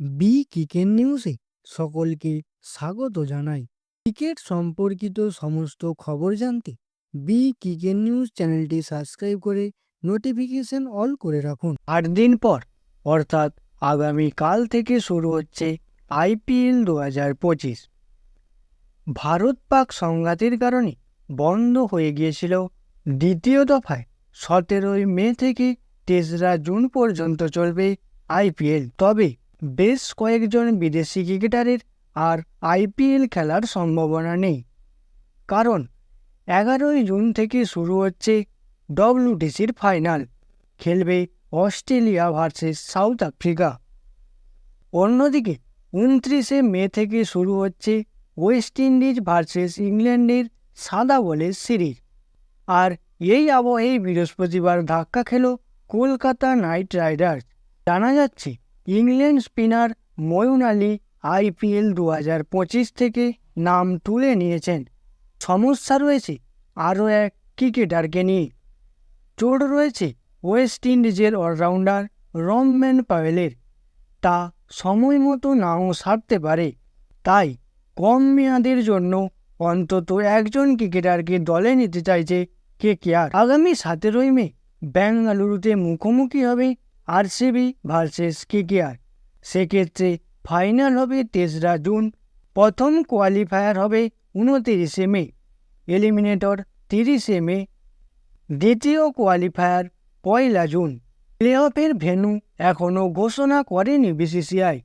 B cricket নিউজে সকলকে স্বাগত জানাই। ক্রিকেট সম্পর্কিত সমস্ত খবর জানতে বি ক্রিকেট নিউজ চ্যানেলটি সাবস্ক্রাইব করে নোটিফিকেশন অল করে রাখুন। আট দিন পর, অর্থাৎ আগামী কাল থেকে শুরু হচ্ছে আইপিএল দু হাজার পঁচিশ। ভারত পাক সংঘাতের কারণে বন্ধ হয়ে গিয়েছিল দ্বিতীয় দফায় সতেরোই মে থেকে তেসরা জুন পর্যন্ত চলবে আইপিএল তবে বেশ কয়েকজন বিদেশি ক্রিকেটারের আর আইপিএল খেলার সম্ভাবনা নেই। কারণ এগারোই জুন থেকে শুরু হচ্ছে ডব্লিউটিসির ফাইনাল, খেলবে অস্ট্রেলিয়া ভার্সেস সাউথ আফ্রিকা। অন্যদিকে উনত্রিশে মে থেকে শুরু হচ্ছে ওয়েস্ট ইন্ডিজ ভার্সেস ইংল্যান্ডের সাদা বলের সিরিজ। আর এই আবহেই বৃহস্পতিবার ধাক্কা খেল কলকাতা নাইট রাইডার্স। জানা যাচ্ছে England spinner Moeen Ali IPL দু পঁচিশ থেকে নাম তুলে নিয়েছেন। সমস্যা রয়েছে আরও এক ক্রিকেটারকে নিয়ে। চোট রয়েছে ওয়েস্ট ইন্ডিজের অলরাউন্ডার রমম্যান পাওয়েলের তা সময় মতো নাও সারতে পারে। তাই কম মেয়াদের জন্য অন্তত একজন ক্রিকেটারকে দলে নিতে চাইছে কে কেয়ার আগামী সতেরোই মে বেঙ্গালুরুতে মুখোমুখি হবে আরসিবি ভার্সেস কেকেআর। সেক্ষেত্রে ফাইনাল হবে তেসরা জুন, প্রথম কোয়ালিফায়ার হবে উনতিরিশে মে, এলিমিনেটর তিরিশে মে, দ্বিতীয় কোয়ালিফায়ার পয়লা জুন। প্লে অফের ভেন্যু এখনও ঘোষণা করেনি বিসিসিআই।